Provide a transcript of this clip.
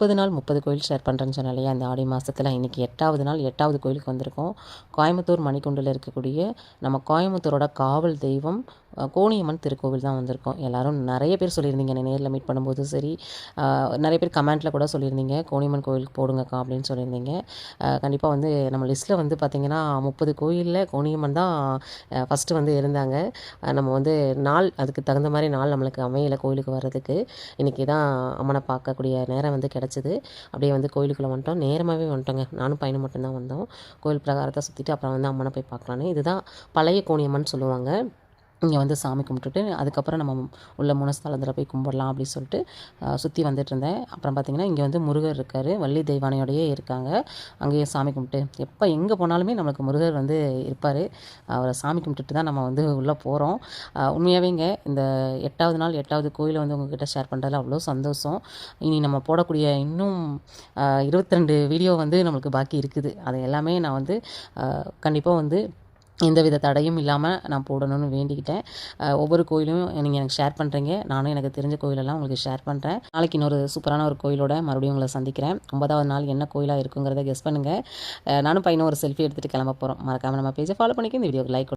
முப்பது நாள் முப்பது கோயில் ஷேர் பண்ணுறேன்னு சொன்னேன் இல்லையா? இந்த ஆடி மாதத்தில் இன்றைக்கி எட்டாவது நாள் எட்டாவது கோயிலுக்கு வந்திருக்கோம். கோயம்புத்தூர் மணிக்குண்டில் இருக்கக்கூடிய நம்ம கோயம்புத்தூரோட காவல் தெய்வம் கோணியம்மன் திருக்கோவில் தான் வந்திருக்கோம். எல்லாரும் நிறைய பேர் சொல்லியிருந்தீங்க என்னை நேரில் மீட் பண்ணும்போது. சரி நிறைய பேர் கமெண்ட்டில் கூட சொல்லியிருந்தீங்க கோணியம்மன் கோயிலுக்கு போடுங்கக்கா அப்படின்னு சொல்லியிருந்தீங்க. கண்டிப்பாக வந்து நம்ம லிஸ்ட்டில் வந்து பார்த்திங்கன்னா முப்பது கோயிலில் கோணியம்மன் தான் ஃபஸ்ட்டு வந்து இருந்தாங்க. நம்ம வந்து நாள் அதுக்கு தகுந்த மாதிரி நாள் நம்மளுக்கு அமையலை கோயிலுக்கு வர்றதுக்கு. இன்றைக்கி தான் அம்மனை பார்க்கக்கூடிய நேரம் வந்து கிடச்சிது. அப்படியே வந்து கோயிலுக்குள்ளே வந்துட்டோம். நேரமாகவே வந்துட்டோங்க. நானும் பையனும் மட்டும்தான் வந்தோம். கோயில் பிரகாரத்தை சுற்றிட்டு அப்புறம் வந்து அம்மனை போய் பார்க்கலான்னு. இதுதான் பழைய கோணியம்மன் சொல்லுவாங்க. இங்கே வந்து சாமி கும்பிட்டுட்டு அதுக்கப்புறம் நம்ம உள்ள முனஸ்தலத்தில் போய் கும்பிடலாம் அப்படின்னு சொல்லிட்டு சுற்றி வந்துட்டு இருந்தேன். அப்புறம் பார்த்திங்கன்னா இங்கே வந்து முருகர் இருக்கார் வள்ளி தெய்வானையோடையே இருக்காங்க. அங்கேயே சாமி கும்பிட்டு எப்போ எங்கே போனாலுமே நம்மளுக்கு முருகர் வந்து இருப்பார். அவரை சாமி கும்பிட்டுட்டு தான் நம்ம வந்து உள்ளே போகிறோம் உண்மையாகவேங்க இந்த எட்டாவது நாள் எட்டாவது கோயிலை வந்து உங்ககிட்ட ஷேர் பண்ணுறதுல அவ்வளோ சந்தோஷம். இனி நம்ம போடக்கூடிய இன்னும் இருபத்தி ரெண்டு வீடியோ வந்து நம்மளுக்கு பாக்கி இருக்குது. அது எல்லாமே நான் வந்து கண்டிப்பாக வந்து எந்தவித தடையும் இல்லாமல் நான் போடணும்னு வேண்டிக்கிட்டேன். ஒவ்வொரு கோயிலும் நீங்கள் எனக்கு ஷேர் பண்ணுறீங்க நானும் எனக்கு தெரிஞ்ச கோயிலெல்லாம் உங்களுக்கு ஷேர் பண்ணுறேன் நாளைக்கு இன்னொரு சூப்பரான ஒரு கோயிலோட மறுபடியும் உங்களை சந்திக்கிறேன். ஒன்பதாவது நாள் என்ன கோயிலாக இருக்குங்கிறத கெஸ் பண்ணுங்கள் நானும் பையனும் ஒரு செல்ஃபி எடுத்துகிட்டு கிளம்ப போகிறோம் மறக்காமல் நம்ம பேஜை ஃபாலோ பண்ணிக்க இந்த வீடியோக்கு லைக்